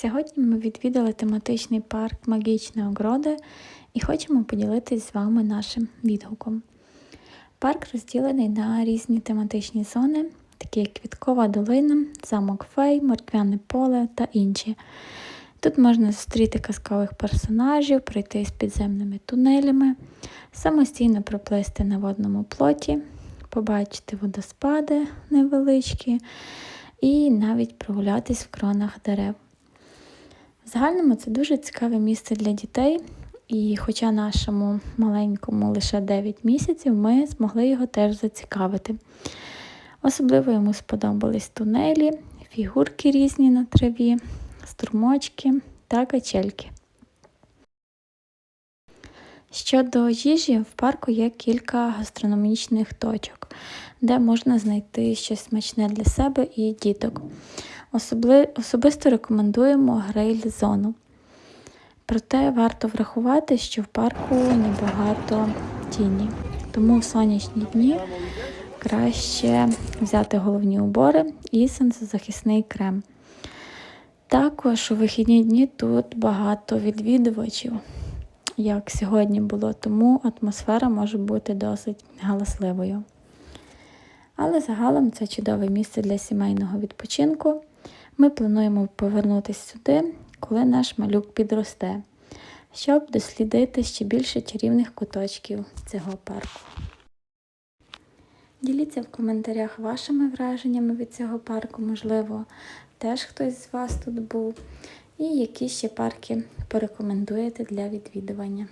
Сьогодні ми відвідали тематичний парк Магічні огороди і хочемо поділитись з вами нашим відгуком. Парк розділений на різні тематичні зони, такі як Квіткова долина, замок Фей, Морквяне поле та інші. Тут можна зустріти казкових персонажів, пройти з підземними тунелями, самостійно проплисти на водному плоті, побачити водоспади невеличкі і навіть прогулятись в кронах дерев. Загальному це дуже цікаве місце для дітей, і хоча нашому маленькому лише 9 місяців, ми змогли його теж зацікавити. Особливо йому сподобались тунелі, фігурки різні на траві, струмочки та качельки. Щодо їжі, в парку є кілька гастрономічних точок, де можна знайти щось смачне для себе і діток. Особли... Особисто рекомендуємо гриль-зону. Проте варто врахувати, що в парку небагато тіні, тому в сонячні дні краще взяти головні убори і сонцезахисний крем. Також у вихідні дні тут багато відвідувачів, як сьогодні було, тому атмосфера може бути досить галасливою. Але загалом це чудове місце для сімейного відпочинку. Ми плануємо повернутися сюди, коли наш малюк підросте, щоб дослідити ще більше чарівних куточків цього парку. Діліться в коментарях вашими враженнями від цього парку, можливо, теж хтось з вас тут був, і які ще парки порекомендуєте для відвідування.